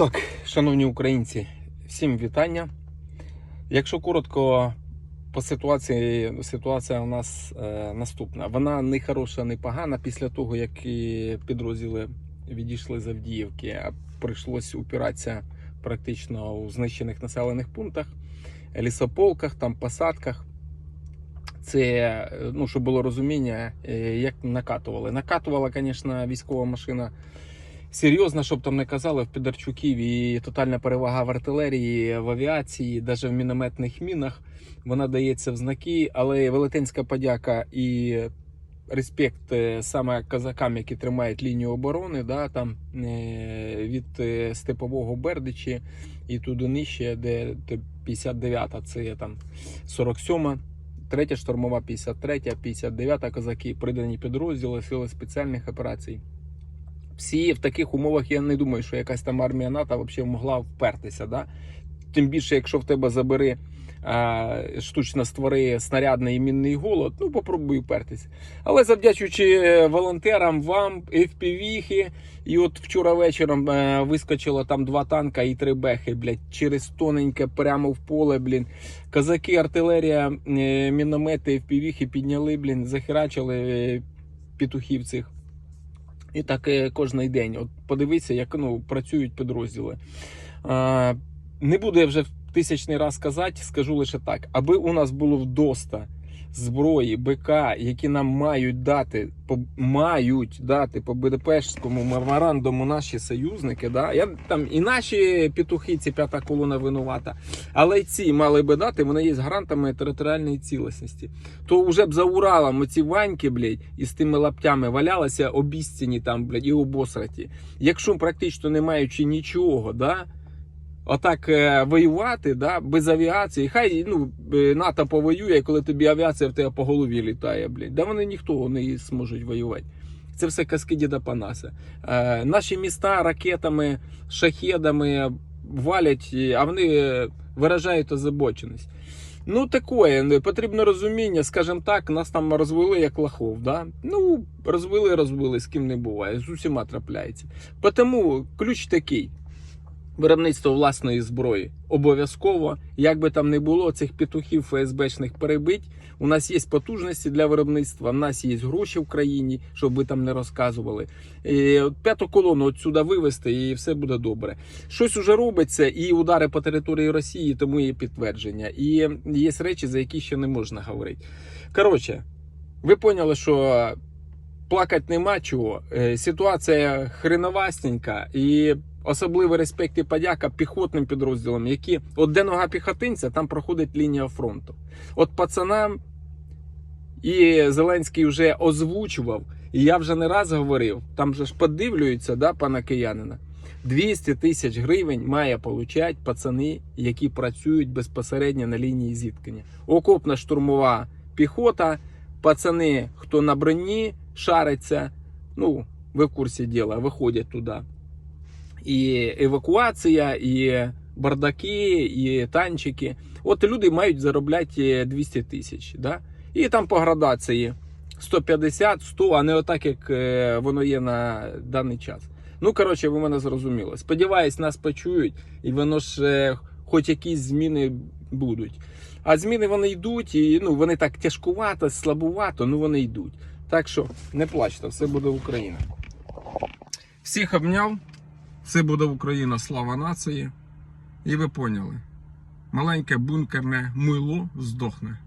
Так, шановні українці, всім вітання. Якщо коротко по ситуації, ситуація у нас е, наступна. Вона не хороша, не погана. Після того, як підрозділи відійшли з Авдіївки, а прийшлось упиратися практично у знищених населених пунктах, лісополках, там посадках. Це, ну, щоб було розуміння, е, як накатували. Накатувала, звісно, військова машина серйозно, щоб там не казали, в Підарчуків і тотальна перевага в артилерії, в авіації, навіть в мінометних мінах. Вона дається в знаки, але велетенська подяка і респект е, саме казакам, які тримають лінію оборони, да, там е, від е, Степового Бердичі і туди нижче, де де 59-та, це є там 47-ма. Третя штурмова, 53, 59 козаки, придані підрозділи, сили спеціальних операцій. Всі в таких умовах я не думаю, що якась там армія НАТО взагалі могла впертися. Да? Тим більше, якщо в тебе забери е, штучно створи снарядний і мінний голод, ну попробуй впертися. Але завдячуючи волонтерам, вам, FPV-хи, і от вчора вечором е, вискочило там два танка і три бехи, блядь, через тоненьке прямо в поле, блін. Казаки, артилерія, е, міномети, FPV-хи підняли, блін, захерачили е, петухів цих. І так кожний день. От подивіться, як ну, працюють підрозділи. Не буду я вже тисячний раз казати, скажу лише так: аби у нас було вдоста зброї, БК, які нам мають дати, по, мають дати по Будапештському меморандуму наші союзники. Да? Я, там І наші петухи, ці п'ята колона винувата, але й ці мали би дати, вони є гарантами територіальної цілісності. То вже б за Уралом оці ваньки, блядь, із тими лаптями валялися обіцяні там, блядь, і обосраті. Якщо практично не маючи нічого, да, отак е, воювати, да, без авіації, хай ну, е, НАТО повоює, коли тобі авіація в тебе по голові літає, блядь. Да вони ніхто не зможуть воювати. Це все казки діда Панаса. Е, наші міста ракетами, шахедами валять, а вони е, виражають озабоченість. Ну, таке, потрібно розуміння, скажімо так, нас там розвели як лохов. Да? Ну, розвели, розвели, з ким не буває, з усіма трапляється. Тому ключ такий. Виробництво власної зброї обов'язково, як би там не було цих петухів ФСБшних перебить. У нас є потужності для виробництва, в нас є гроші в країні, щоб ви там не розказували. І п'яту колону отсюди вивезти, і все буде добре. Щось уже робиться, і удари по території Росії, тому є підтвердження. І є речі, за які ще не можна говорити. Коротше, ви поняли, що плакати нема чого. Е, Ситуація хреновастенька і. Особливий респект і подяка піхотним підрозділам, які от де нога піхотинця, там проходить лінія фронту. От пацанам і Зеленський вже озвучував, і я вже не раз говорив, там же ж подивлюються, да, пана киянина. 200 тисяч гривень має получати пацани, які працюють безпосередньо на лінії зіткнення. Окопна штурмова піхота, пацани, хто на броні шариться, ну, ви в курсі діла, виходять туди і евакуація, і бардаки, і танчики. От люди мають заробляти 200 тисяч. Да? І там по градації 150, 100, а не отак, як е, воно є на даний час. Ну, коротше, ви мене зрозуміли. Сподіваюсь, нас почують, і воно ж е, хоч якісь зміни будуть. А зміни вони йдуть, і ну, вони так тяжкувато, слабувато, ну вони йдуть. Так що не плачте, все буде Україна. Всіх обняв. Це буде Україна, слава нації. І ви поняли. Маленьке бункерне мило здохне.